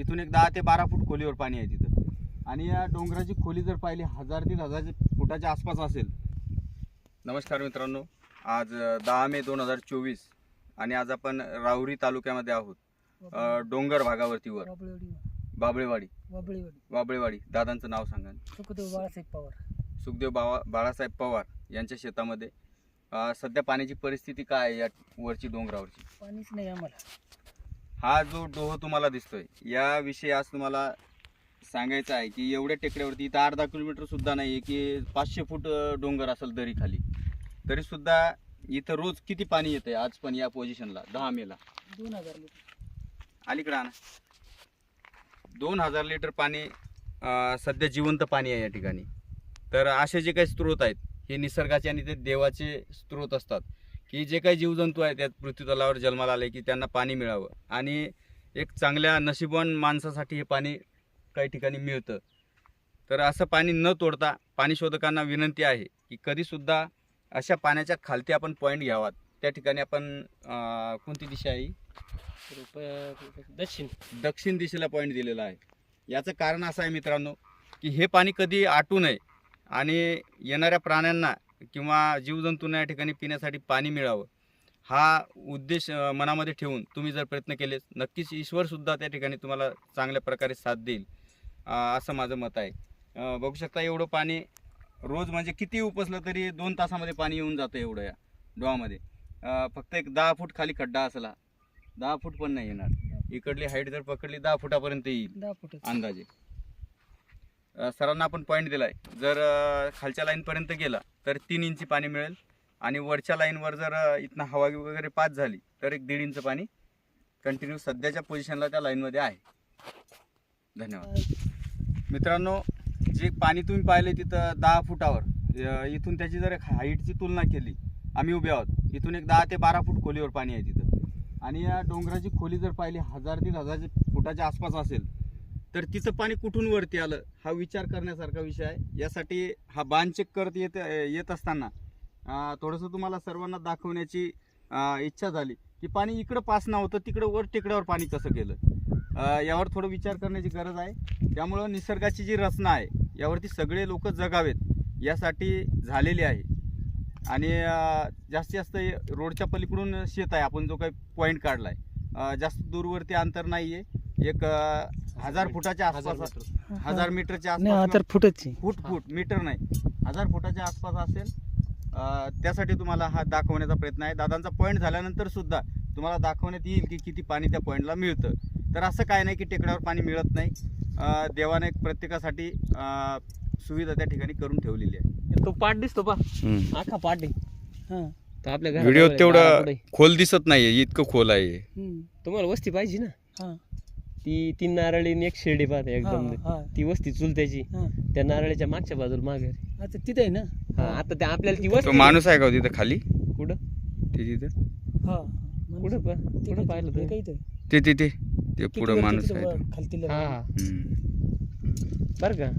इथून एक दहा ते बारा फूट खोलीवर पाणी आहे तिथं. आणि या डोंगराची खोली जर पाहिली हजार दीड हजार फुटाच्या आसपास असेल. नमस्कार मित्रांनो. आज दहा मे दोन हजार चोवीस आणि आज आपण राहुरी तालुक्यामध्ये आहोत. डोंगर भागावरती वर. बाबळेवाडी. बाबळेवाडी. दादांचं नाव सांगा. सुखदेव बाळासाहेब पवार. सुखदेव बावा बाळासाहेब पवार यांच्या शेतामध्ये. सध्या पाण्याची परिस्थिती काय आहे या वरची डोंगरावरची? पाणीच नाही आम्हाला. हा जो डोह तुम्हाला दिसतोय याविषयी आज तुम्हाला सांगायचं आहे की एवढ्या टेकड्यावरती इथं अर्धा किलोमीटर सुद्धा नाही आहे की पाचशे फूट डोंगर असेल दरी खाली. तरी सुद्धा इथं रोज किती पाणी येतंय आज पण या पोझिशनला दहा मेला? दोन हजार लिटर. अलीकडे आणा. दोन हजार लिटर पाणी सध्या जिवंत पाणी आहे या ठिकाणी. तर असे जे काही स्रोत आहेत हे निसर्गाचे आणि ते देवाचे स्रोत असतात. की जे काही जीवजंतू आहेत त्यात पृथ्वीतलावर जन्माला आले की त्यांना पाणी मिळावं. आणि एक चांगल्या नशिबवान माणसासाठी हे पाणी काही ठिकाणी मिळतं. तर असं पाणी न तोडता पाणी शोधकांना विनंती आहे की कधीसुद्धा अशा पाण्याच्या खालती आपण पॉईंट घ्यावात. त्या ठिकाणी आपण कोणती दिशा आहे? दक्षिण. दक्षिण दिशेला पॉईंट दिलेला आहे. याचं कारण असं आहे मित्रांनो की हे पाणी कधी आटू नये आणि येणाऱ्या प्राण्यांना किंवा जीवजंतूंना या ठिकाणी पिण्यासाठी पाणी मिळावं हा उद्देश मनामध्ये ठेवून तुम्ही जर प्रयत्न केले नक्कीच ईश्वरसुद्धा त्या ठिकाणी तुम्हाला चांगल्या प्रकारे साथ देईल असं माझं मत आहे. बघू शकता एवढं पाणी रोज म्हणजे किती उपसलं तरी दोन तासामध्ये पाणी येऊन जातं एवढं या डोहामध्ये. फक्त एक दहा फूट खाली खड्डा असला दहा फूट पण नाही येणार. इकडली हाईट जर पकडली दहा फुटापर्यंत येईल दहा फुट अंदाजे. सरांना आपण पॉईंट दिला आहे जर खालच्या लाईनपर्यंत गेला तर तीन इंची पाणी मिळेल. आणि वरच्या लाईनवर जर इथनं हवा वगैरे पास झाली तर एक दीड इंच पाणी कंटिन्यू सध्याच्या पोझिशनला त्या लाईनमध्ये आहे. धन्यवाद. मित्रांनो जे पाणी तुम्ही पाहिले तिथं दहा फुटावर इथून त्याची जर एक हाईटची तुलना केली आम्ही उभे आहोत. इथून एक दहा ते बारा फूट खोलीवर पाणी आहे तिथं. आणि या डोंगराची खोली जर पाहिली हजार दीड हजार फुटाच्या आसपास असेल तर तिचं पाणी कुठून वरती आलं हा विचार करण्यासारखा विषय आहे. यासाठी हा बांध चेक करत येत येत असताना थोडंसं तुम्हाला सर्वांना दाखवण्याची इच्छा झाली की पाणी इकडं पास नव्हतं तिकडं वर टेकड्यावर पाणी कसं गेलं? यावर थोडं विचार करण्याची गरज आहे. त्यामुळं निसर्गाची जी रचना आहे यावरती सगळे लोक जगावेत यासाठी झालेली आहे. आणि जास्तीत जास्त रोडच्या पलीकडून शेत आहे आपण जो काही पॉईंट काढला आहे जास्त दूरवरती अंतर नाही आहे एक हजार फुटाच्या आसपास हजार मीटरच्या नाही आसपास हजार फुटच फूट फूट मीटर नाही. हजार फुटाच्या आसपास असेल अं, त्यासाठी तुम्हाला हा दाखवण्याचा प्रयत्न आहे. दादांचा पॉईंट झाल्यानंतर सुद्धा तुम्हाला दाखवण्यात येईल की किती पाणी त्या पॉईंटला मिळतं. तर असं काय नाही की टेकड्यावर पाणी मिळत नाही. अं, देवाने प्रत्येकासाठी अं, सुविधा त्या ठिकाणी करून ठेवलेली आहे. तो पाठ दिसतो पा. आखा पाठ आहे. हा. आपल्या घराजवळ व्हिडिओ आहे, तेवढं. खोल दिसत नाहीये इतकं खोल आहे. हम्म. तुम्हाला वस्ती पाहिजे ना. हा. ती तीन नारळी आणि एक शिर्डी पाहते एकदम हा. ती वस्ती चुलत्याची हा. त्या नारळीच्या मागच्या बाजूला मागे आता तिथे आहे ना हा आता त्या आपल्याला ती तो वस्ती माणूस आहे का हो तिथं खाली कुठं ते तिथं हा कुठं पण कुठं पाहिलं ते तुम्ही काही ते. ते तिथे ते किती पुढं माणूस आहे तो. खालती. हा हम्म. बरं का